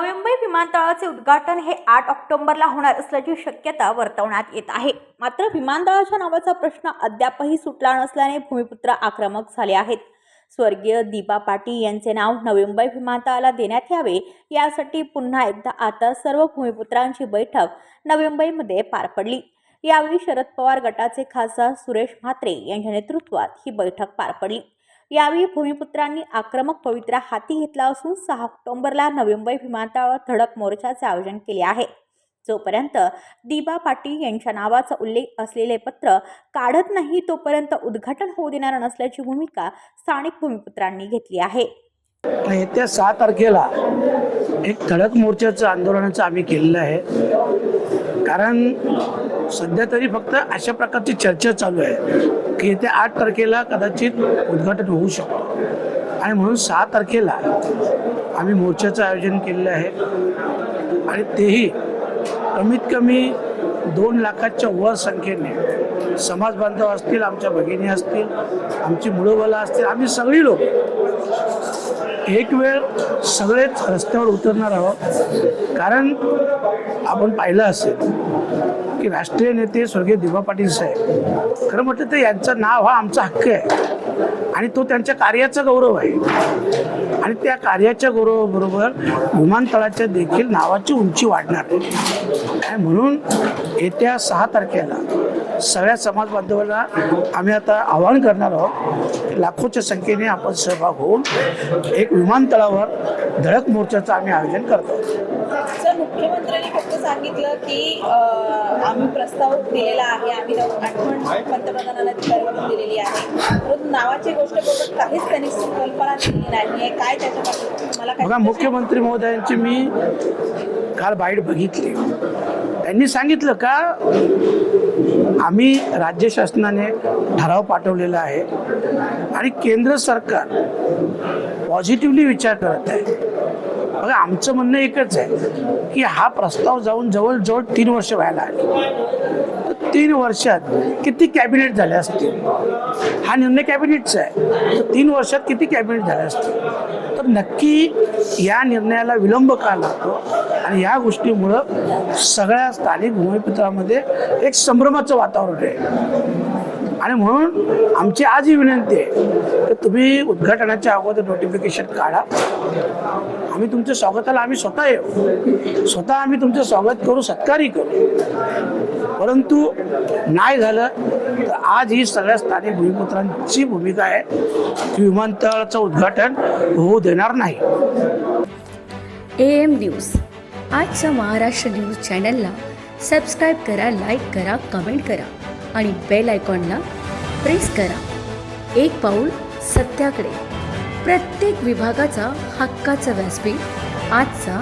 विमानतळाचे उद्घाटन हे आठ ऑक्टोबरला होणार असल्याची शक्यता वर्तवण्यात येत आहे. मात्र विमानतळाच्या नावाचा प्रश्न अद्यापही सुटला नसल्याने भूमिपुत्र आक्रमक झाले आहेत. स्वर्गीय दीपा पाटील यांचे नाव नवी मुंबई विमानतळाला देण्यात यावे यासाठी पुन्हा एकदा आता सर्व भूमिपुत्रांची बैठक नवी मुंबईमध्ये पार पडली. यावेळी शरद पवार गटाचे खासदार सुरेश म्हात्रे यांच्या नेतृत्वात ही बैठक पार पडली. यावेळी भूमिपुत्रांनी आक्रमक पवित्रा हाती घेतला असून सहा ऑक्टोंबरला नवी मुंबई विमानतळावर धडक मोर्चाचे आयोजन केले आहे. जोपर्यंत दिबा पाटील यांच्या नावाचा उल्लेख असलेले पत्र काढत नाही तोपर्यंत उद्घाटन होऊ देणार नसल्याची भूमिका स्थानिक भूमिपुत्रांनी घेतली आहे. येत्या सहा तारखेला एक धडक मोर्चाचं आंदोलनाचं आम्ही केलेलं आहे. कारण सध्या तरी फक्त अशा प्रकारची चर्चा चालू आहे की येत्या आठ तारखेला कदाचित उद्घाटन होऊ शकतो. आणि म्हणून सहा तारखेला आम्ही मोर्चाचं आयोजन केलेलं आहे. आणि तेही कमीत कमी दोन लाखाच्या वर संख्येने समाज बांधव असतील आमच्या भगिनी असतील आमची मुळंबलं असतील आम्ही सगळी लोक एक वेळ सगळेच रस्त्यावर उतरणार आहोत. कारण आपण पाहिलं असेल की राष्ट्रीय नेते स्वर्गीय दिवा पाटील साहेब खरं म्हटलं तर यांचं नाव हा आमचा हक्क आहे. आणि तो त्यांच्या कार्याचा गौरव आहे. आणि त्या कार्याच्या गौरवाबरोबर विमानतळाच्या देखील नावाची उंची वाढणार. आहे म्हणून? येत्या सहा तारखेला सगळ्या समाज बांधवांना आम्ही आता आवाहन करणार आहोत लाखोच्या संख्येने आपण सहभाग होऊन एक विमानतळावर धडक मोर्चाचं आम्ही आयोजन करतो मुख्यमंत्र्यांनी फक्त सांगितलं की आम्ही प्रस्ताव दिलेला आहे आम्ही आठवण पंतप्रधानांना अधिकाऱ्याकडून दिलेली आहे. परंतु नावाची गोष्ट बघत काहीच त्यांनी कल्पना दिली नाही आहे. काय त्याच्या बाबतीत तुम्हाला काय बघा मुख्यमंत्री महोदयांची मी काल बाईट बघितली. त्यांनी सांगितलं का आम्ही राज्य शासनाने ठराव पाठवलेला आहे आणि केंद्र सरकार पॉझिटिव्हली विचार करत आहे. बघा आमचं म्हणणं एकच आहे की हा प्रस्ताव जाऊन जवळजवळ तीन वर्ष व्हायला आली तर तीन वर्षात किती कॅबिनेट झाले असतील? हा निर्णय कॅबिनेटचा आहे. तर तीन वर्षात किती कॅबिनेट झाले असतील? तर नक्की या निर्णयाला विलंब का लागतो? आणि या गोष्टीमुळं सगळ्या स्थानिक भूमिपुत्रामध्ये एक संभ्रमाचं वातावरण आहे. आणि म्हणून आमची आज ही विनंती आहे की तुम्ही उद्घाटनाच्या अगोदर नोटिफिकेशन काढा. आम्ही तुमच्या स्वागताला आम्ही स्वतः येऊ. स्वतः आम्ही तुमचं स्वागत करू सत्कारही करू. परंतु नाही झालं तर आज ही सगळ्या स्थानिक भूमिपुत्रांची भूमिका आहे की विमानतळाचं उद्घाटन होऊ देणार नाही. A M news. आजच्या महाराष्ट्र न्यूज चॅनलला सबस्क्राईब करा लाईक करा कमेंट करा. आणि बेल आयकॉनला प्रेस करा. एक पाऊल सत्याकडे. प्रत्येक विभागाचा हक्काचा व्यासपीठ आजचा